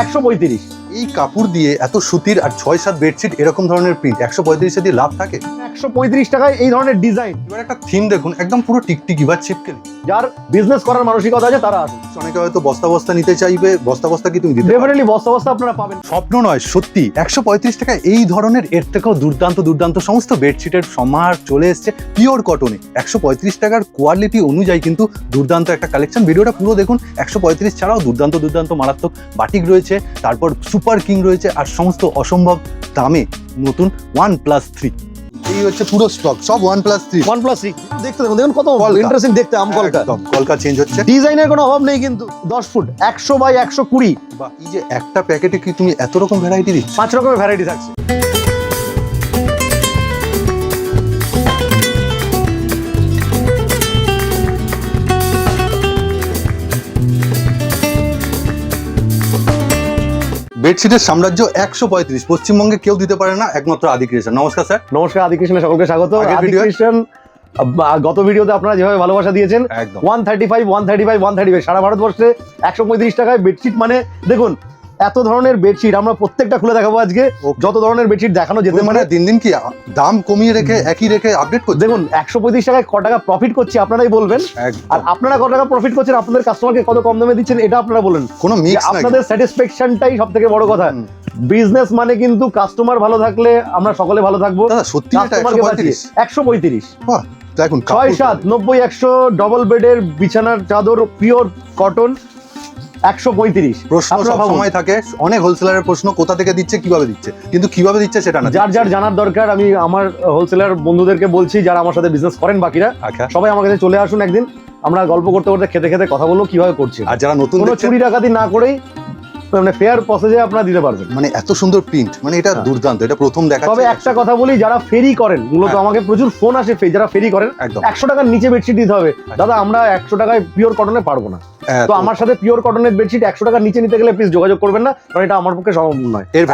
একশো পঁয়ত্রিশ। এই কাপড় দিয়ে এত সুতির আর ছয় সাত বেডশিট এরকম ধরনের প্রিন্ট একশো পঁয়ত্রিশে দিয়ে লাভ থাকে? একশো পঁয়ত্রিশ টাকায় এই ধরনের ডিজাইন এবার একটা থিম দেখুন একদম পুরো টিকটিকি বা চিপকেলি যার বিজনেস করার মানসিকতা আছে তারা আসুন অনেকে হয়তো বস্তা বস্তা নিতে চাইবে বস্তা বস্তা কি তুমি দিতে ডেফিনেটলি বস্তা বস্তা আপনারা পাবেন। স্বপ্ন নয় সত্যি একশো পঁয়ত্রিশ টাকা এই ধরনের এর থেকেও দুর্দান্ত দুর্দান্ত সমস্ত বেডশিটের সমাহার চলে এসছে পিওর কটনে একশো পঁয়ত্রিশ টাকার কোয়ালিটি অনুযায়ী কিন্তু দুর্দান্ত একটা কালেকশন ভিডিওটা পুরো দেখুন একশো পঁয়ত্রিশ ছাড়াও দুর্দান্ত দুর্দান্ত মারাত্মক বাটিক রয়েছে। তারপর সুপার কিং রয়েছে আর সমস্ত অসম্ভব দামে নতুন ওয়ান প্লাস থ্রি। এই হচ্ছে পুরো স্টক সব one plus three. One plus three. দেখতে দেখুন দেখুন কত ইন্টারেস্টিং দেখতে আম কলকা কলকা চেঞ্জ হচ্ছে। ডিজাইনের কোনো অভাব নেই কিন্তু দশ ফুট একশো বাই একশো কুড়ি। বা এই যে একটা প্যাকেটে কি তুমি এত রকম ভ্যারাইটি দিচ্ছ? পাঁচ রকমের ভ্যারাইটি থাকছে। বেডশিটের সাম্রাজ্য একশো পঁয়ত্রিশ। পশ্চিমবঙ্গে কেউ দিতে পারে না একমাত্র আদি কৃষ্ণ। নমস্কার স্যার। নমস্কার আদি কৃষ্ণ সকলকে স্বাগত। আদি কৃষ্ণ গত ভিডিওতে আপনারা যেভাবে ভালোবাসা দিয়েছেন one thirty five one thirty five one thirty five সারা ভারতবর্ষে একশো পঁয়ত্রিশ টাকায় বেডশিট মানে দেখুন এত ধরনের বেডশিট আমরা প্রত্যেকটা খুলে দেখাবো আজকে। যত ধরনের বেডশিট দেখানো যেতে মানে দিন দিন কি দাম কমিয়ে রেখে একই রেখে আপডেট করছে? দেখুন একশো পঁয়ত্রিশ টাকায় ক টাকা প্রফিট করছি আপনারাই বলবেন। আর আপনারা কত টাকা প্রফিট করছেন আপনাদের কাস্টমারকে কত কম দামে দিচ্ছেন এটা আপনারা বলেন। কোনো মিক্স আপনাদের স্যাটিসফ্যাকশনটাই সব থেকে বড় কথা। বিজনেস মানে কিন্তু কাস্টমার ভালো থাকলে আমরা সকলে ভালো থাকব। সত্যি একশো পঁয়ত্রিশ। দেখুন ছয় সাত নব্বই একশো ডবল বেডের বিছানার চাদর পিওর কটন একশো পঁয়ত্রিশ। প্রশ্ন। সময় থাকে। অনেক হোলসেলারের প্রশ্ন কোথা থেকে দিচ্ছে কীভাবে দিচ্ছে? কিন্তু কীভাবে দিচ্ছে সেটা না। যার যার জানার দরকার আমি আমার হোলসেলার বন্ধুদেরকে বলছি যারা আমার সাথে বিজনেস করেন বাকিরা আচ্ছা। সবাই আমার কাছে চলে আসুন একদিন। আমরা গল্প করতে করতে খেতে খেতে কথা বলব কীভাবে করছি। আর যারা নতুন কোনো চুরি ডাকাতি না করেই মানে ফেয়ার প্রসেসে আপনারা দিতে পারবেন। মানে এত সুন্দর প্রিন্ট মানে এটা হ্যাঁ। দুর্দান্ত এটা প্রথম দেখা তবে একটা কথা বলি যারা ফেরি করেন মূলত হ্যাঁ। আমাকে প্রচুর ফোন আসে ফে- যারা ফেরি করেন একদম। একশো টাকার নিচে বেডশিট দিতে হবে। দাদা আমরা একশো টাকায় পিওর কটনে পারব না। তো আমার সাথে পিওর কটনের বেডশিট একশো টাকার নিচে নিতে গেলে প্লিজ যোগাযোগ করবেন না কারণ এটা আমার পক্ষে সম্ভব নয় এর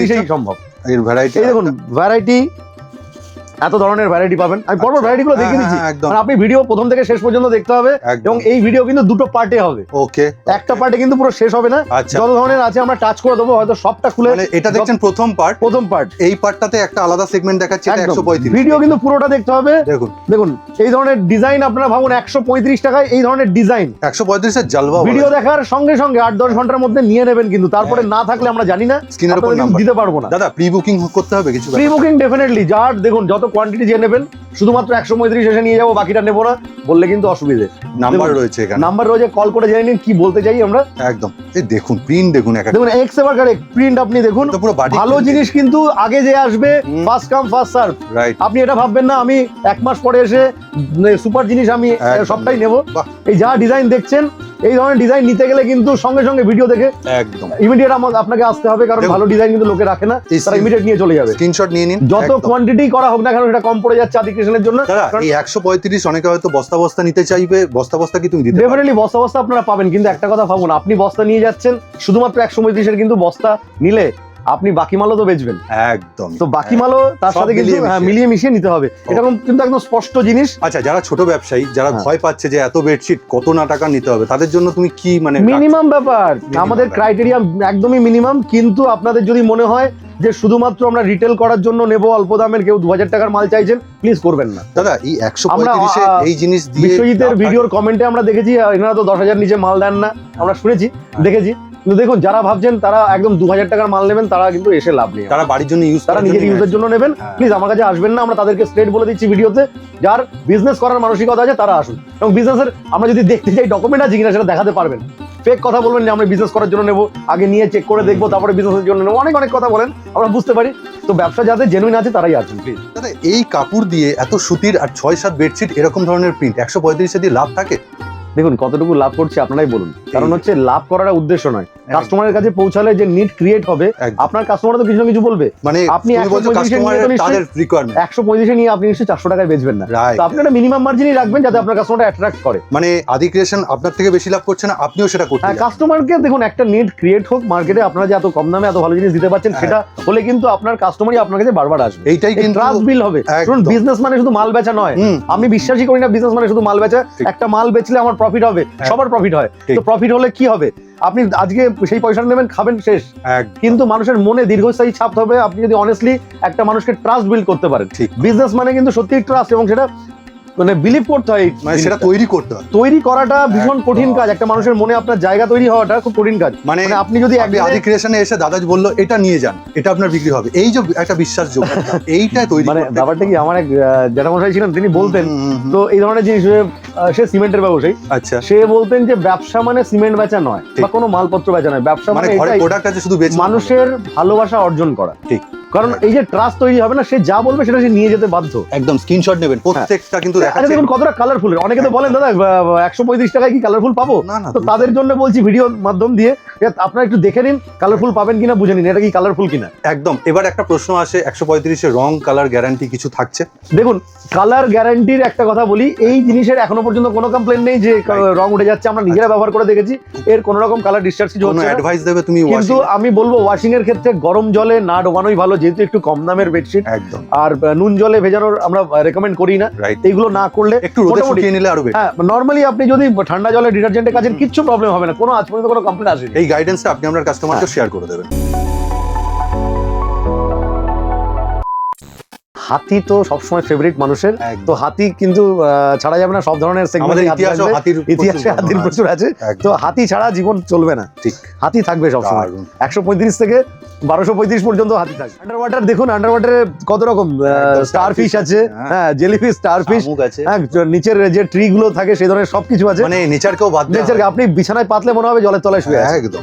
দিচ্ছ? সম্ভব এর ভ্যারাইটি দেখুন ভ্যারাইটি এত ধরনের ভ্যারাইটি পাবেন। আমি পরপর আচ্ছা। ভ্যারাইটি গুলো দেখিয়ে হ্যাঁ, দিচ্ছি। হ্যাঁ, আপনি ভিডিও প্রথম থেকে শেষ পর্যন্ত দেখতে হবে এবং এই ভিডিও কিন্তু দুটো পার্টে হবে। ওকে একটা পার্টে কিন্তু পুরো শেষ হবে না। আচ্ছা। যত ধরনের আছে আমরা টাচ করে দেবো হয়তো সবটা খুলে মানে এটা দেখছেন প্রথম পার্ট প্রথম পার্ট এই পার্টটাতে একটা আলাদা সেগমেন্ট দেখাচ্ছে এটা একশো ভিডিও কিন্তু পুরোটা দেখতে হবে। দেখুন। দেখুন এই ধরনের ডিজাইন আপনারা ভাবুন একশো পঁয়ত্রিশ টাকায় এই ধরনের ডিজাইন একশো পঁয়ত্রিশের জালবা ভিডিও দেখার সঙ্গে সঙ্গে আট দশ ঘণ্টার মধ্যে নিয়ে নেবেন কিন্তু তারপরে না থাকলে আমরা জানি না দিতে পারব না। দাদা প্রি বুকিং করতে হবে কিছু প্রি বুকিং ডেফিনেটলি যার দেখুন যত কোয়ান্টিটি যে নেবেন শুধুমাত্র একশো পঁয়ত্রিশ এসে নিয়ে যাব বাকিটা নেব না বললে কিন্তু অসুবিধে। নাম্বার রয়েছে এখানে। নাম্বার রয়েছে কল করে জেনে নিন কি বলতে চাই আমরা। একদম। এই দেখুন প্রিন্ট দেখুন দেখুন এক্স এবার প্রিন্ট আপনি দেখুন। ভালো জিনিস কিন্তু আগে যে আসবে। First come first serve right আপনি এটা ভাববেন না আমি এক মাস পরে এসে সুপার জিনিস আমি। সবটাই নেব। এই যা ডিজাইন দেখছেন এই ধরনের ডিজাইন নিতে গেলে কিন্তু সঙ্গে সঙ্গে ভিডিও দেখে একদম। ইমিডিয়েট আপনাকে আসতে হবে কারণ ভালো ডিজাইন কিন্তু লোকে রাখে না তারা ইমিডিয়েট নিয়ে চলে যাবে। স্ক্রিনশট নিয়ে নিন। যত। কোয়ান্টিটি করা হোক না কারণ এটা কম পড়ে যাচ্ছে আদিকৃষ্ণের জন্য। এই একশো পঁয়ত্রিশ অনেকে হয়তো বস্তা বস্তা নিতে চাইবে বস্তা বস্তা কি তুমি দিতে ডেফিনেটলি বস্তা বস্তা আপনারা পাবেন কিন্তু একটা কথা ভাবুন আপনি বস্তা নিয়ে যাচ্ছেন শুধুমাত্র একশো পঁয়ত্রিশের কিন্তু বস্তা নিলে আপনি বাকি মালও তো বেচবেন। একদম। তো বাকি মালও তার সাথে কিন্তু মিলিয়ে হ্যাঁ, মিশিয়ে। মিলিয়ে মিশিয়ে নিতে হবে। এটা কিন্তু একদম স্পষ্ট জিনিস। আচ্ছা যারা ছোট ব্যবসায়ী যারা হ্যাঁ। ভয় পাচ্ছে যে এত বেডশিট কত না টাকা নিতে হবে তাদের জন্য তুমি কি মানে মিনিমাম ব্যাপার। আমাদের ক্রাইটেরিয়া একদমই মিনিমাম কিন্তু আপনাদের যদি মনে হয় যে শুধুমাত্র আমরা রিটেল করার জন্য নেব অল্প দামের কেউ দু হাজার টাকার মাল চাইছেন প্লিজ করবেন না। দাদা এই একশো এই জিনিস দিয়ে বিশ্বজিতের ভিডিওর কমেন্টে আমরা দেখেছি এনারা তো দশ হাজার নিচে মাল দেন না। আমরা শুনেছি দেখেছি। কিন্তু দেখুন যারা ভাবছেন তারা একদম দু হাজার টাকার মাল নেবেন তারা কিন্তু এসে লাভ নেই। তারা বাড়ির জন্য ইউজ তারা নিজের ইউজের জন্য নেবেন। হ্যাঁ। প্লিজ আমার কাছে আসবেন না আমরা তাদেরকে স্ট্রেট বলে দিচ্ছি ভিডিওতে। যার বিজনেস করার মানসিকতা আছে তারা আসুন। এবং বিজনেসের আমরা যদি দেখতে চাই ডকুমেন্ট আছে কিনা সেটা দেখাতে পারবেন। ফেক কথা বলবেন যে আমরা বিজনেস করার জন্য নেব আগে নিয়ে চেক করে দেখব তারপরে বিজনেসের জন্য নেব। অনেক অনেক কথা বলেন আমরা বুঝতে পারি। তো ব্যবসা যাদের জেনুইন আছে তারাই আসুন প্লিজ দাদা এই কাপড় দিয়ে এত সুতির আর ছয় সাত বেডশিট এরকম ধরনের প্রিন্ট একশো পঁয়ত্রিশে দিয়ে লাভ থাকে? দেখুন কতটুকু লাভ করছি আপনারাই বলুন। কারণ হচ্ছে লাভ করার উদ্দেশ্য নয়। কাস্টমারের কাছে পৌঁছালে যে নিড ক্রিয়েট হবে আপনার কাস্টমার তো কিছু না কিছু বলবে। মানে আপনি তুমি বলছো 135 কাস্টমার নিয়ে তো নিশ্চয়ই- তাদের রিকোয়ারমেন্ট একশো পঁয়ত্রিশে নিয়ে আপনি নিশ্চয়ই চারশো টাকায় বেচবেন না। তো আপনি একটা মিনিমাম মার্জিনই রাখবেন যাতে আপনার কাস্টমারটা অ্যাট্রাক্ট করে। মানে আদি ক্রিয়েশন আপনার থেকে বেশি লাভ করছে না আপনিও সেটা করতে হ্যাঁ। কাস্টমারকে দেখুন একটা নিড ক্রিয়েট হোক মার্কেটে আপনারা যে এত কম দামে এত ভালো জিনিস দিতে পারছেন হ্যাঁ। সেটা হলে কিন্তু আপনার কাস্টমারই আপনার কাছে বারবার আসবে। এইটাই কিন্তু ট্রাস্ট বিল হবে। শুনুন বিজনেস মানে শুধু মাল বেচা নয়। আমি বিশ্বাসই করি না বিজনেস মানে শুধু মাল বেচা। একটা মাল বেচলে আমার প্রফিট হবে হ্যাঁ। সবার প্রফিট হয়। তো প্রফিট হলে কি হবে? আপনি আজকে সেই পয়সাটা নেবেন খাবেন শেষ। কিন্তু মানুষের মনে দীর্ঘস্থায়ী ছাপ হবে আপনি যদি অনেস্টলি একটা মানুষকে ট্রাস্ট বিল্ড করতে পারেন। ঠিক। বিজনেস মানে কিন্তু সত্যি ট্রাস্ট এবং সেটা মানে বিলিভ করতে হয় মানে সেটা তৈরি করতে হয়। তৈরি করাটা ভীষণ কঠিন কাজ। একটা মানুষের মনে আপনার জায়গা তৈরি হওয়াটা খুব কঠিন কাজ। মানে মানে আপনি যদি আপনি আদি ক্রিয়েশনে এসে দাদা বলল এটা নিয়ে যান এটা আপনার বিক্রি হবে। এই যে একটা বিশ্বাসযোগ্য এইটা তৈরি মানে ব্যাপারটা কি আমার এক জ্যাঠামশাই ছিলেন তিনি বলতেন। তো এই ধরনের জিনিস সে সিমেন্টের ব্যবসায়ী। আচ্ছা। সে বলতেন যে ব্যবসা মানে সিমেন্ট বেচা নয়। বা কোনো মালপত্র বেচা নয়। ব্যবসা মানে মানে ঘরে প্রোডাক্ট আছে শুধু বেচে। মানুষের ভালোবাসা অর্জন করা। ঠিক। কারণ এই যে ট্রাস্ট তৈরি হবে না সে যা বলবে সেটা সে নিয়ে যেতে বাধ্য। একদম স্ক্রিনশট নেবেন। প্রত্যেকটা কিন্তু আচ্ছা দেখুন কতটা কালারফুল অনেকে তো বলেন দাদা একশো পঁয়ত্রিশ টাকায় কি কালারফুল পাবো? না না তো তাদের জন্য বলছি ভিডিও মাধ্যম দিয়ে আপনারা একটু দেখে নিন কালারফুল পাবেন কিনা বুঝে নিন এটা কি কালারফুল কিনা। একদম। এবার একটা প্রশ্ন আসে একশো পঁয়ত্রিশে রং কালার গ্যারান্টি কিছু থাকছে? দেখুন কালার গ্যারান্টির একটা কথা বলি এই জিনিসের এখনও পর্যন্ত কোনো কমপ্লেন নেই যে রং উঠে যাচ্ছে আমরা নিজেরা ব্যবহার করে দেখেছি এর কোনো রকম কালার ডিসচার্জ কিছু হচ্ছে অ্যাডভাইস দেবে তুমি কিন্তু আমি বলব ওয়াশিং এর ক্ষেত্রে গরম জলে না ডোবানোই ভালো যেহেতু একটু কম দামের বেডশিট একদম। আর নুন জলে ভেজানোর আমরা রেকমেন্ড করি না। এইগুলো না করলে একটু রোদে শুকিয়ে নিলে আরও হ্যাঁ নর্মালি আপনি যদি ঠান্ডা জলে ডিটারজেন্টের কাজের কিছু প্রবলেম হবে না কোনো আজ পর্যন্ত কোনো কমপ্লেন আসেনি। এই গাইডেন্সটা আপনি আপনার কাস্টমারকে শেয়ার করে দেবেন। হাতি তো সবসময় ফেভারিট মানুষের। তো হাতি কিন্তু ছাড়া যাবে না সব ধরনের ইতিহাসে হাতির প্রচুর আছে। তো হাতি ছাড়া জীবন চলবে না। ঠিক। হাতি থাকবে সবসময়। একশো পঁয়ত্রিশ থেকে বারোশো পঁয়ত্রিশ পর্যন্ত হাতি থাকবে। আন্ডার ওয়াটার দেখুন আন্ডার ওয়াটারে কত রকম স্টার ফিশ আছে। হ্যাঁ। হ্যাঁ জেলিফিশ স্টার ফিশ আছে। হ্যাঁ নিচের যে ট্রি গুলো থাকে সেই ধরনের সবকিছু আছে। মানে নেচারকেও বাদ দেওয়া নেচার আপনি বিছানায় পাতলে মনে হবে জলের তলায় শুয়ে হয়। একদম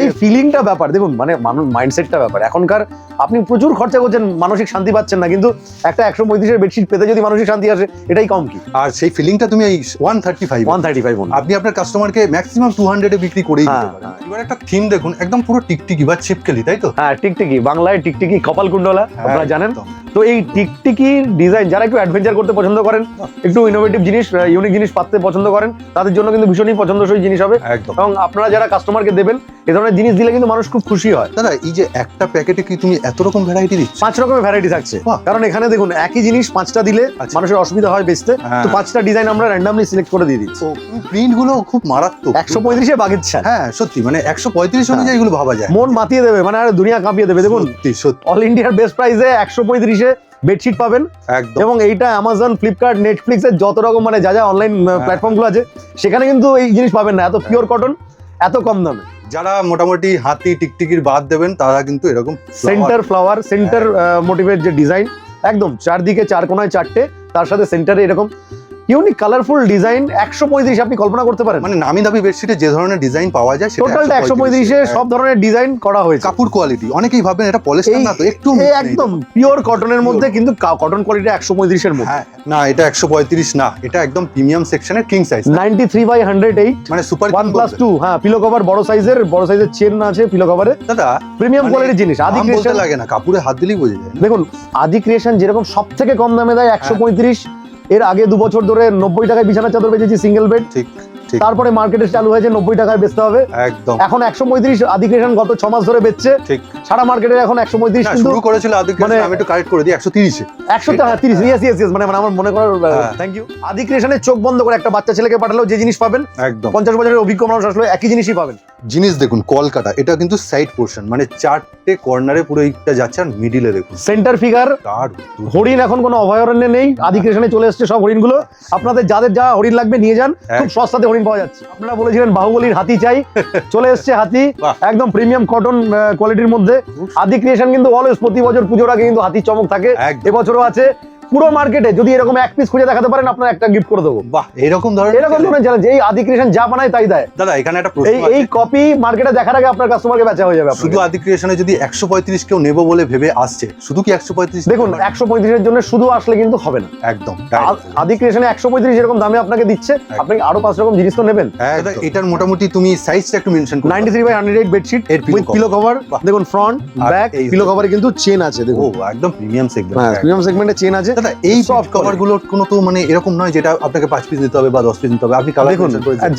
এই ফিলিংটা ব্যাপার দেখুন মানে মানুষ মাইন্ডসেটটা ব্যাপার। এখনকার আপনি প্রচুর খরচা করছেন মানসিক শান্তি পাচ্ছেন না কিন্তু একটা একশো পঁয়ত্রিশের বেডশিট পেতে যদি মানসিক শান্তি আসে এটাই কম কি? আর সেই ফিলিংটা তুমি এই one thirty five one thirty five আপনি আপনার কাস্টমারকে ম্যাক্সিমাম টু হান্ড্রেডে বিক্রি করেই হ্যাঁ, হ্যাঁ। এবার একটা থিম দেখুন একদম পুরো টিকটিকি বা ছিপকেলি তাই তো? হ্যাঁ টিকটিকি বাংলায় টিকটিকি কপাল কুণ্ডলা আপনারা জানেন? তো এই টিকটিকি ডিজাইন যারা একটু অ্যাডভেঞ্চার করতে পছন্দ করেন একটু ইনোভেটিভ জিনিস ইউনিক জিনিস পাততে পছন্দ করেন তাদের জন্য কিন্তু ভীষণই পছন্দসই জিনিস হবে। এবং আপনারা যারা কাস্টমারকে দেবেন এ ধরনের জিনিস দিলে কিন্তু মানুষ খুব খুশি হয়। দাদা এই যে একটা প্যাকেটে কি তুমি এত রকম ভ্যারাইটি দিচ্ছ? পাঁচ রকমের ভ্যারাইটি থাকছে। কারণ এখানে দেখুন একই জিনিস পাঁচটা দিলে আচ্ছা। মানুষের অসুবিধা হয় বেচতে। হ্যাঁ। তো পাঁচটা ডিজাইন আমরা র্যান্ডামলি সিলেক্ট করে দিয়ে দিচ্ছি। প্রিন্টগুলো খুব মারাত্মক। একশো পঁয়ত্রিশে বাগের ছাড়। হ্যাঁ সত্যি মানে একশো পঁয়ত্রিশ হ্যাঁ। অনুযায়ী এগুলো ভাবা যায়। মন মাতিয়ে দেবে মানে আর দুনিয়া কাঁপিয়ে দেবে। দেখুন সত্যি অল ইন্ডিয়ার বেস্ট প্রাইসে একশো পঁয়ত্রিশে বেডশিট পাবেন। একদম। এবং এইটা অ্যামাজন ফ্লিপকার্ট নেটফ্লিক্স এর যত রকম মানে যা যা অনলাইন হ্যাঁ। প্ল্যাটফর্মগুলো আছে সেখানে কিন্তু এই জিনিস পাবেন না। এত পিওর কটন এত কম দামে। যারা মোটামুটি হাতি টিকটিকির বাদ দেবেন তারা কিন্তু এরকম সেন্টার ফ্লাওয়ার সেন্টার মোটিভের যে ডিজাইন একদম চারদিকে চার কোনায় চারটে তার সাথে সেন্টারে এরকম ইউনিক কালারফুল ডিজাইন একশো পঁয়ত্রিশ আপনি কল্পনা করতে পারেন। মানে নামি দামি বেডশিটে যে ধরনের ডিজাইন পাওয়া যায় টোটালটা একশো পঁয়ত্রিশে সব ধরনের ডিজাইন করা হয়েছে। কাপড় কোয়ালিটি অনেকেই ভাবেন এটা পলিস্টার না তো একটু একদম পিওর কটনের মধ্যে কিন্তু কটন কোয়ালিটি একশো পঁয়ত্রিশের মধ্যে। হ্যাঁ না এটা একশো পঁয়ত্রিশ না এটা একদম প্রিমিয়াম সেকশনের king size ninety three by hundred eight মানে সুপার ওয়ান প্লাস টু হ্যাঁ পিলো কভার বড় সাইজের বড় সাইজের চেন আছে পিলো কভারে দাদা প্রিমিয়াম মানে কোয়ালিটির জিনিস আদি ক্রিয়েশন লাগে না কাপড়ে হাত দিলেই বোঝা যায়। দেখুন আদি ক্রিয়েশন যেরকম সব থেকে কম দামে দেয় একশো হ্যাঁ। পঁয়ত্রিশ এর আগে দু বছর ধরে নব্বই টাকায় বিছানা চাদর বেঁচেছি সিঙ্গেল বেড ঠিক। তারপরে মার্কেটে চালু হয়েছে নব্বই টাকায় বেচতে হবে। একদম। এখন একশো পঁয়ত্রিশ আদি গত ছ মাস ধরে বেচছে। ঠিক। সারা মার্কেটে এখন একশো পঁয়ত্রিশ শুরু করেছিল মানে- আমি একটু কারেক্ট করে দিই একশো তিরিশে। একশো তিরিশ ইয়েস ইয়েস ইয়েস মানে আমার মনে করার হ্যাঁ। থ্যাংক ইউ চোখ বন্ধ করে একটা বাচ্চা ছেলেকে পাঠালেও যে জিনিস পাবেন একদম। পঞ্চাশ বছরের অভিজ্ঞ মানুষ আসলে একই জিনিসই পাবেন। জিনিস দেখুন কলকাতা এটা কিন্তু সাইড পোর্শন মানে চারটে কর্নারে পুরো এইটা যাচ্ছে আর মিডিলে দেখুন। সেন্টার ফিগার হরিণ এখন কোনো অভয়ারণ্যে নেই আদি ক্রিয়েশনে চলে এসছে সব হরিণগুলো। আপনাদের যাদের যা হরিণ লাগবে নিয়ে যান খুব সস্তাতে হরিণ পাওয়া যাচ্ছে। আপনারা বলেছিলেন বাহুবলীর হাতি চাই। চলে এসছে হাতি একদম প্রিমিয়াম কটন কোয়ালিটির মধ্যে। আদি ক্রিয়েশন কিন্তু অলওয়েজ প্রতি বছর পুজোর আগে কিন্তু হাতির চমক থাকে। এবছরও আছে। পুরো মার্কেটে যদি এরকম এক পিস খুঁজে দেখাতে পারেন আপনার একটা গিফট করে দেবো। বাহ এরকম ধরনের এরকম ধরনের চ্যালেঞ্জ এই আদি ক্রিয়েশন যা বানায় তাই দেয়। দাদা এখানে একটা এই প্রশ্ন এই। কপি মার্কেটে দেখার আগে আপনার কাস্টমারকে বেচা হয়ে যাবে শুধু আদি ক্রিয়েশনে যদি একশো পঁয়ত্রিশ কেউ নেব বলে ভেবে আসছে শুধু কি একশো পঁয়ত্রিশ? দেখুন একশো পঁয়ত্রিশের জন্য শুধু আসলে কিন্তু হবে না। একদম আদি ক্রিয়েশনে একশো পঁয়ত্রিশ এরকম দামে আপনাকে দিচ্ছে আপনি আরও পাঁচ রকম জিনিস তো নেবেন। দাদা, এটার মোটামুটি তুমি সাইজটা একটু মেনশন করো। Ninety three by hundred eight bedsheet এর উইথ পিলো কভার দেখুন ফ্রন্ট আর ব্যাক এই পিলো কভারে কিন্তু চেন আছে ও দেখুন একদম প্রিমিয়াম হ্যাঁ সেগমেন্ট প্রিমিয়াম সেগমেন্টে চেন আছে। দাদা এই কভারগুলোর কোনো তো মানে এরকম নয় যেটা আপনাকে পাঁচ পিস নিতে হবে বা দশ পিস নিতে হবে। আপনি কালার দেখুন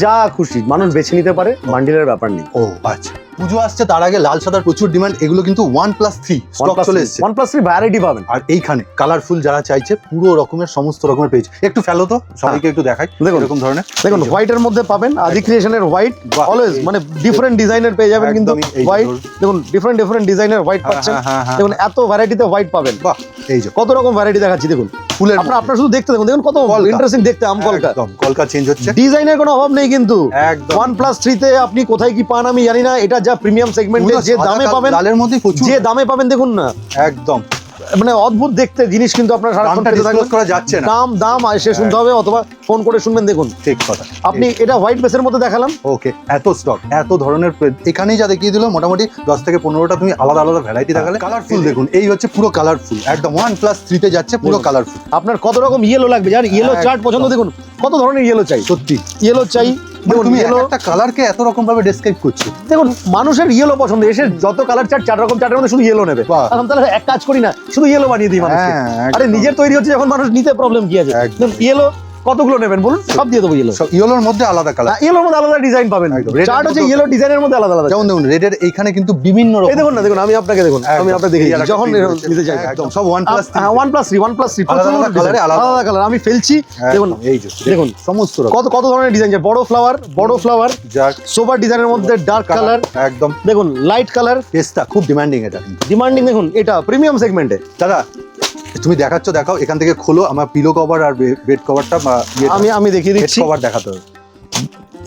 যা খুশি মানুষ বেছে নিতে পারে বান্ডিলের ব্যাপার নেই। ও আচ্ছা। পুজো আসছে তার আগে লাল সাদার প্রচুর ডিমান্ড এগুলো কিন্তু ওয়ান প্লাস থ্রি স্টক চলে এসছে। ওয়ান প্লাস থ্রি ভ্যারাইটি পাবেন। আর এইখানে কালারফুল যারা চাইছে পুরো রকমের সমস্ত রকমের পেজ একটু ফেলো তো সবাইকে একটু দেখাই দেখুন। এরকম ধরনের। দেখুন হোয়াইটের মধ্যে পাবেন আদি ক্রিয়েশনের হোয়াইট অলওয়েজ মানে ডিফারেন্ট ডিজাইনের পেয়ে যাবেন কিন্তু হোয়াইট দেখুন ডিফারেন্ট ডিফারেন্ট ডিজাইনের হোয়াইট হ্যাঁ, পাচ্ছেন। হ্যাঁ, হ্যাঁ, হ্যাঁ। দেখুন এত ভ্যারাইটিতে হোয়াইট পাবেন। বাহ। এই যে কত রকম ভ্যারাইটি দেখাচ্ছি দেখুন। ফুলের আপনার আপনার শুধু দেখতে দেখুন দেখুন কত। ইন্টারেস্টিং দেখতে আম কলকা। একদম কলকা চেঞ্জ হচ্ছে। ডিজাইনের কোনো অভাব নেই কিন্তু। একদম। ওয়ান প্লাস থ্রিতে আপনি কোথায় কি পান আমি জানি না এটা যা প্রিমিয়াম সেগমেন্টে যে দামে পাবেন যে দামে পাবেন দেখুন না। একদম। মানে অদ্ভুত দেখতে জিনিস কিন্তু আপনার। করা যাচ্ছে না। দাম দাম এসে শুনতে হবে অথবা ফোন করে শুনবেন দেখুন। ঠিক কথা। আপনি এটা হোয়াইট বেসের মধ্যে দেখালাম। ওকে এত স্টক এত ধরনের এখানেই যা দেখিয়ে দিল মোটামুটি দশ থেকে পনেরোটা তুমি আলাদা আলাদা ভ্যারাইটি দেখালে। কালারফুল দেখুন। এই হচ্ছে পুরো কালারফুল একদম ওয়ান প্লাস থ্রিতে যাচ্ছে পুরো কালারফুল আপনার কত রকম ইয়েলো লাগবে যার ইয়েলো চার্ট পছন্দ দেখুন। কত ধরনের ইয়েলো চাই? সত্যি। ইয়েলো চাই মানে তুমি একটা কালারকে এত রকম ভাবে ডেসক্রাইব করছ। দেখুন মানুষের ইয়েলো পছন্দ এসে যত কালার চার্ট চার রকম চার্টের মধ্যে শুধু ইয়েলো নেবে। এখন তাহলে এক কাজ করি না শুধু ইয়েলো বানিয়ে দিই হ্যাঁ, আরে নিজের তৈরি হচ্ছে যখন মানুষ নিতে প্রবলেম কি আছে? একদম। ইয়েলো কতগুলো নেবেন বলুন? সব দিয়ে দেবো ইয়েলো ইয়েলোর মধ্যে আলাদা কালার ইয়েলোর মধ্যে আলাদা ডিজাইন পাবেন চার্ট হচ্ছে ইয়েলো ডিজাইনের মধ্যে আলাদা আলাদা যেমন দেখুন রেডের এইখানে কিন্তু বিভিন্ন রকম দেখুন না দেখুন আমি আপনাকে দেখুন আমি আপনাকে দেখে যখন নিতে চাই। একদম সব one plus one plus three one plus three আলাদা আলাদা কালার আমি ফেলছি। দেখুন এই যে দেখুন সমস্ত কত কত ধরনের ডিজাইন বড় ফ্লাওয়ার বড় ফ্লাওয়ার যার সোবার ডিজাইনের মধ্যে ডার্ক কালার একদম। দেখুন লাইট কালার টেস্টটা খুব ডিমান্ডিং এটা। ডিমান্ডিং দেখুন এটা প্রিমিয়াম সেগমেন্টে দাদা তুমি দেখাচ্ছ দেখাও এখান থেকে খোলো আমার পিলো কভার আর বেড কভারটা আমি আমি দেখিয়ে দিচ্ছি। কভার দেখাতে হবে।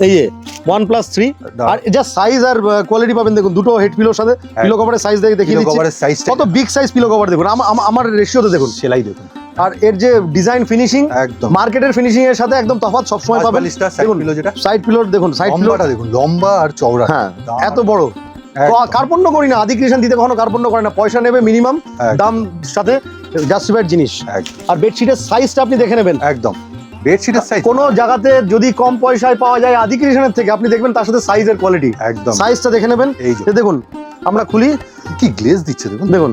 এই যে ওয়ান প্লাস থ্রি আর যা সাইজ আর কোয়ালিটি পাবেন দেখুন দুটো হেড পিলোর সাথে। পিলো কভারের সাইজ দেখে দেখিয়ে দিচ্ছি। কভারের সাইজটা কত বিগ সাইজ পিলো কভার দেখুন। আমা- আমা- আমার রেশিওতে দেখুন। সেলাই দেখুন। আর এর যে ডিজাইন ফিনিশিং একদম। মার্কেটের ফিনিশিং এর সাথে একদম তফাৎ সবসময় পাবেন। দেখুন পিলো যেটা। সাইড পিলোর দেখুন সাইড পিলো লম্বাটা দেখুন লম্বা আর চওড়া। হ্যাঁ এত বড়। কার্পণ্য করি না আদি ক্রিয়েশন দিতে কখনো কার্পণ্য করে না। পয়সা নেবে মিনিমাম দাম সাথে। জাস্টিফাইড জিনিস। আর বেডশিটের সাইজটা আপনি দেখে নেবেন। একদম। বেডশিটের সাইজ কোনো জায়গাতে যদি কম পয়সায় পাওয়া যায় আদি থেকে আপনি দেখবেন তার সাথে সাইজের কোয়ালিটি একদম। সাইজটা দেখে নেবেন। এই দেখুন আমরা খুলি। কি গ্লেজ দিচ্ছে দেখুন। দেখুন।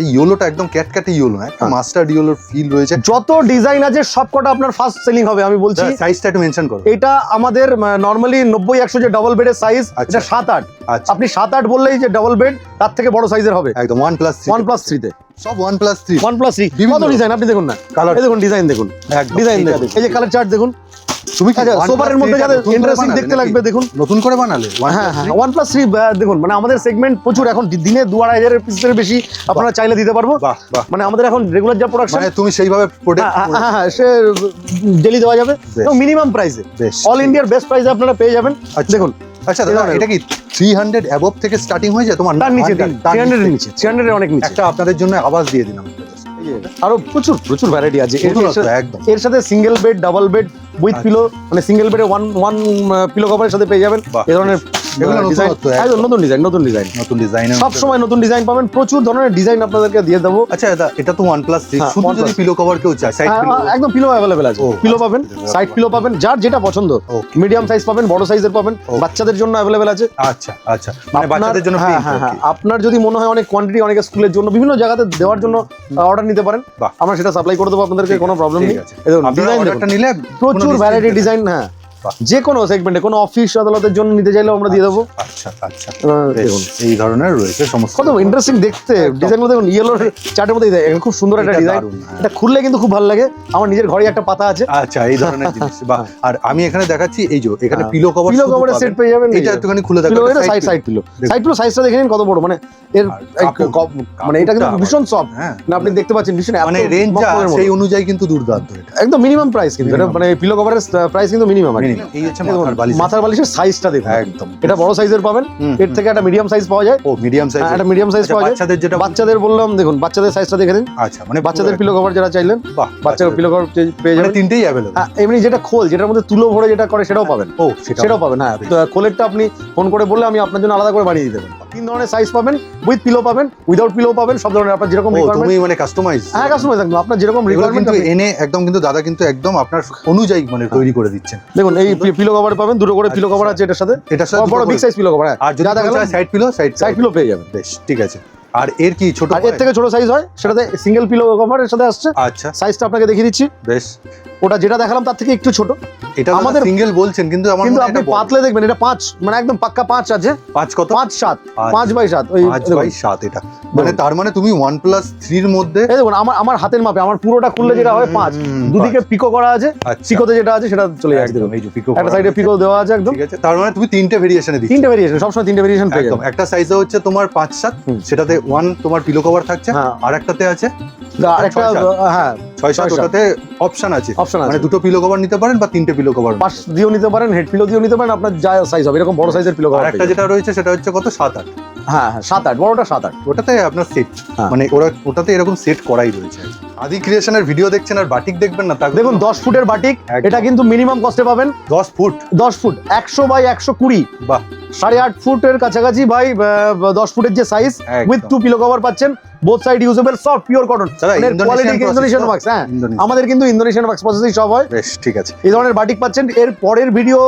এই ইয়েলোটা একদম ক্যাটক্যাটে ইয়েলো একটা হ্যাঁ। মাস্টার্ড ইয়েলোর ফিল রয়েছে। যত ডিজাইন আছে সবকটা আপনার ফার্স্ট সেলিং হবে আমি বলছি। সাইজটা একটু মেনশন করো। এটা আমাদের নর্মালি নব্বই একশো যে ডাবল বেডের সাইজ। এটা সাত আট। আপনি সাত আট বললেই যে ডাবল বেড তার থেকে বড় সাইজের হবে। একদম ওয়ান প্লাস ওয়ান প্লাস থ্রিতে সব one plus three one plus three বিভিন্ন। ডিজাইন আপনি দেখুন না। কালার দেখুন ডিজাইন দেখুন। ডিজাইন দেখুন। এই যে কালার চার্ট দেখুন। তুমি আচ্ছা OnePlus সোফারের মধ্যে যাদের ইন্টারেস্টিং দেখতে লাগবে দেখুন। নতুন করে বানালে? হ্যাঁ হ্যাঁ ওয়ান প্লাস থ্রি দেখুন মানে আমাদের সেগমেন্ট প্রচুর। এখন দিনে দু আড়াই হাজারের পিসের বেশি আপনারা চাইলে দিতে পারব। মানে আমাদের এখন রেগুলার যা প্রোডাকশন মানে তুমি সেইভাবে প্রোডাক্ট হ্যাঁ হ্যাঁ সে ডেলি দেওয়া যাবে। এবং মিনিমাম প্রাইসে অল ইন্ডিয়ার বেস্ট প্রাইসে আপনারা পেয়ে যাবেন। আচ্ছা। দেখুন আচ্ছা দাদা এটা কি থ্রি হান্ড্রেড অ্যাবভ থেকে স্টার্টিং হয়ে যায়? তোমার তার নিচে 100 তার থ্রি হান্ড্রেডের নিচে। নিচে থ্রি হান্ড্রেডের অনেক নিচে। একটা আপনাদের জন্য আওয়াজ দিয়ে দিলাম। আরও প্রচুর প্রচুর ভ্যারাইটি আছে। এর- সাথে- একদম। এর সাথে single bed double bed with. Pillow মানে সিঙ্গেল বেডে ওয়ান ওয়ান পিলো কভারের সাথে পেয়ে যাবেন। এ এই ধরনের এগুলো ডিজাইন নতুন ডিজাইন নতুন ডিজাইন সব সময় নতুন ডিজাইন পাবেন প্রচুর ধরনের ডিজাইন আপনাদেরকে দিয়ে দেবো। আচ্ছা এটা তো ওয়ান প্লাস শুধু যদি পিলো কভার কেউ চায় সাইড পিলো একদম পিলো অ্যাভেলেবেল আছে। পিলো পাবেন সাইড পিলো পাবেন যার যেটা পছন্দ। মিডিয়াম সাইজ পাবেন বড় সাইজের পাবেন বাচ্চাদের জন্য অ্যাভেলেবেল আছে। আচ্ছা আচ্ছা। মানে আপনার- বাচ্চাদের জন্য হ্যাঁ হ্যাঁ হ্যাঁ। আপনার যদি মনে হয় অনেক কোয়ান্টিটি অনেক স্কুলের জন্য বিভিন্ন জায়গাতে দেওয়ার জন্য অর্ডার নিতে পারেন। আমরা সেটা সাপ্লাই করে দেবো আপনাদেরকে কোনো প্রবলেম নেই। ডিজাইন নিলে প্রচুর ভ্যারাইটি ডিজাইন হ্যাঁ। যে কোনো সেগমেন্টে কোনো অফিস আদালতের জন্য নিতে চাইলেও আমরা দিয়ে দেবো। আচ্ছা আচ্ছা দেখুন। এই ধরনের রয়েছে সমস্ত কত ইন্টারেস্টিং দেখতে। ডিজাইনগুলো দেখুন ইয়েলো চার্টের মধ্যে খুব সুন্দর একটা ডিজাইন হ্যাঁ। এটা খুললে কিন্তু খুব ভালো লাগে। আমার নিজের ঘরে একটা পাতা আছে। আচ্ছা এই ধরনের জিনিস। বা আর আমি এখানে দেখাচ্ছি এই যে এখানে পিলো কভার পিলো কভারের সেট পেয়ে যাবেন এটা একটুখানি খুলে দেখো এটা side side pillow. Side pillow সাইজটা দেখে নিন কত বড়। মানে এর মানে এটা কিন্তু ভীষণ সফট হ্যাঁ। না আপনি দেখতে পাচ্ছেন ভীষণ মানে রেঞ্জ সেই অনুযায়ী কিন্তু দুর্দান্ত একদম মিনিমাম প্রাইস কিন্তু মানে পিলো কভারের প্রাইস কিন্তু মিনিমাম আর এই হচ্ছে মাথার বালিশ মাথার বালিশের সাইজটা দেখুন। একদম। এটা বড় সাইজের পাবেন। এর থেকে একটা মিডিয়াম সাইজ পাওয়া যায়। ও মিডিয়াম সাইজ হ্যাঁ, একটা মিডিয়াম সাইজ পাওয়া যায়। বাচ্চাদের যেটা বাচ্চাদের বললাম দেখুন বাচ্চাদের সাইজটা দেখে দিন আচ্ছা মানে বাচ্চাদের পিলো কভার যারা চাইলেন বাহ বাচ্চাদের। পিলো কভার পেয়ে মানে যাবেন। তিনটেই অ্যাভেলেবল হ্যাঁ, এমনি যেটা খোল যেটার মধ্যে তুলো ভরে যেটা করে সেটাও পাবেন। ও সেটাও পাবেন। হ্যাঁ। তো খোলেরটা আপনি ফোন করে বললে আমি আপনার জন্য আলাদা করে বানিয়ে দিতে পারব। তিন ধরনের সাইজ পাবেন উইথ পিলো পাবেন উইদাউট পিলো পাবেন সব ধরনের আপনার যেরকম তুমি মানে কাস্টমাইজ হ্যাঁ কাস্টমাইজ একদম আপনার যেরকম রিকোয়ারমেন্ট এনে একদম কিন্তু দাদা কিন্তু একদম আপনার অনুযায়ী মানে তৈরি করে দিচ্ছেন। দেখুন এই পিলো কভার পাবেন দুটো করে পিলো কভার আছে এটার সাথে। এটা বড় বিগ সাইজ পিলো কভার হ্যাঁ। আর যদি side pillow side side pillow পেয়ে যাবেন। বেশ ঠিক আছে। আর এর কি ছোট আর এর থেকে ছোট সাইজ হয় সেটাতে সিঙ্গেল পিলো কভার এর সাথে আসছে। আচ্ছা। সাইজটা আপনাকে দেখিয়ে দিচ্ছি। বেশ। ওটা যেটা দেখালাম তার থেকে একটু ছোট। এটা আমাদের- সিঙ্গেল বলছেন কিন্তু আমার কিন্তু আপনি পাতলে দেখবেন এটা পাঁচ মানে একদম পাক্কা পাঁচ আছে। পাঁচ কত? পাঁচ সাত আচ্ছা। পাঁচ বাই সাত ওই পাঁচ বাই সাত এটা। মানে তার মানে তুমি ওয়ান প্লাস থ্রির মধ্যে এই দেখুন আমার আমার হাতের মাপে আমার পুরোটা খুললে যেটা হয় পাঁচ। দুদিকে পিকো করা আছে আচ্ছা। পিকোতে যেটা আছে সেটা চলে যাচ্ছে। একদম এই যে পিকো একটা সাইডে পিকো দেওয়া আছে একদম। ঠিক আছে। তার মানে তুমি তিনটে ভেরিয়েশনে দিচ্ছ। তিনটে ভেরিয়েশন সবসময় তিনটে ভেরিয়েশন একদম। একটা সাইজে হচ্ছে তোমার পাঁচ সাত সেটাতে ওয়ান তোমার পিলো কভার থাকছে হ্যাঁ। আর একটাতে আছে। হ্যাঁ ছয় সাত ওটাতে অপশন আছে। অপশন মানে আছে দুটো পিলো কভার নিতে পারেন বা তিনটে পিলো কভার পাশ দিয়েও নিতে পারেন হেড পিলো দিয়েও নিতে পারেন আপনার যা সাইজ হবে এরকম বড় সাইজের পিলো আর একটা যেটা রয়েছে সেটা হচ্ছে কত? সাত আট হ্যাঁ হ্যাঁ সাত আট বড়টা সাত আট ওটাতে আপনার সেট হ্যাঁ। মানে ওরা ওটাতে এরকম সেট করাই রয়েছে। আদি ক্রিয়েশনের ভিডিও দেখছেন আর বাটিক দেখবেন না তা দেখুন দশ ফুটের বাটিক এটা কিন্তু মিনিমাম কস্টে পাবেন দশ ফুট। দশ ফুট একশো বাই একশো কুড়ি। বাহ। সাড়ে আট ফুটের কাছাকাছি ভাই দশ ফুটের যে size with two pillow cover পাচ্ছেন। Both side usable soft pure cotton quality Indonesian? Wax হ্যাঁ। আমাদের কিন্তু ইন্দোনেশিয়ান ওয়াক্স প্রসেসই সব হয়। বেশ ঠিক আছে। এই ধরনের বাটিক পাচ্ছেন। এর পরের ভিডিও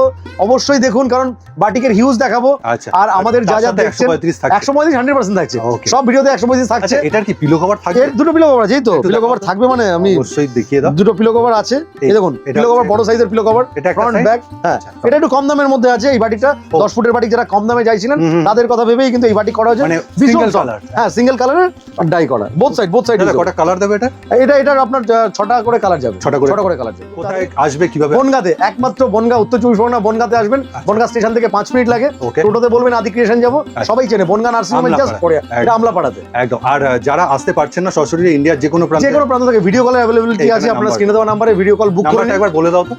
অবশ্যই দেখুন কারণ বাটিকের হিউজ দেখাবো। আচ্ছা। আর আমাদের যা যা দেখছেন 135 থাকছে। একশো পঁয়ত্রিশ হান্ড্রেড পার্সেন্ট থাকছে। সব ভিডিওতে একশো পঁয়ত্রিশ থাকছে। আচ্ছা এটার কি পিলো কভার থাকবে এর দুটো পিলো কভার আছে তো। পিলো কভার থাকবে মানে আমি অবশ্যই দেখিয়ে দাও। দুটো পিলো কভার আছে। এই দেখুন পিলো কভার বড় সাইজের পিলো কভার এটা ফ্রন্ট ব্যাক হ্যাঁ। আচ্ছা, এটা একটু কম দামের মধ্যে আছে এই বাটিকটা। ও। দশ ফুটের বাটিক যারা কম দামে চাইছিলেন। তাদের কথা ভেবেই কিন্তু এই বাটিক করা হয়েছে। মানে সিঙ্গেল কালার হ্যাঁ সিঙ্গেল কালারের ডাই করা। বোথ সাইড বোথ সাইড কটা কালার দেবে এটা? এটা আপনার ছটা করে কালার যাবে। ছটা করে? ছটা করে কালার যাবে। কোথায় আসবে কীভাবে? বনগাতে। একমাত্র বনগা উত্তর চব্বিশ পরগনা বনগাতে আসবেন। বনগা স্টেশন থেকে পাঁচ মিনিট লাগে। টোটোতে বলবেন আদি ক্রিয়েশন যাব। আচ্ছা। সবাই চেনে বনগা নার্সিং জাস্ট একদম। এটা একদম। আর যারা আসতে পারছেন না সরাসরি ইন্ডিয়ার যে কোনো যে কোনো প্রান্ত থেকে ভিডিও কলের অ্যাভেলেবিলিটি আছে আপনার। স্ক্রিনে দেওয়া নাম্বারে ভিডিও কল বুক করে একবার বলে দাও তো।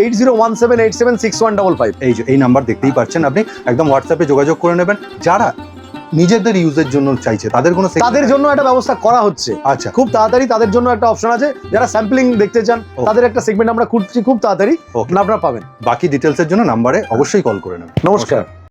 Eight zero one seven eight seven six one double five এই এই নাম্বার দেখতেই পাচ্ছেন আপনি। একদম হোয়াটসঅ্যাপে যোগাযোগ করে নেবেন। যারা নিজেদের ইউজের জন্য চাইছে তাদের কোনো তাদের জন্য একটা ব্যবস্থা করা হচ্ছে। আচ্ছা। খুব তাড়াতাড়ি তাদের জন্য একটা অপশন আছে। যারা স্যাম্পলিং দেখতে চান তাদের একটা সেগমেন্ট আমরা খুঁজছি খুব তাড়াতাড়ি। আপনারা পাবেন। বাকি ডিটেলসের জন্য নাম্বারে অবশ্যই কল করে নেবেন। নমস্কার।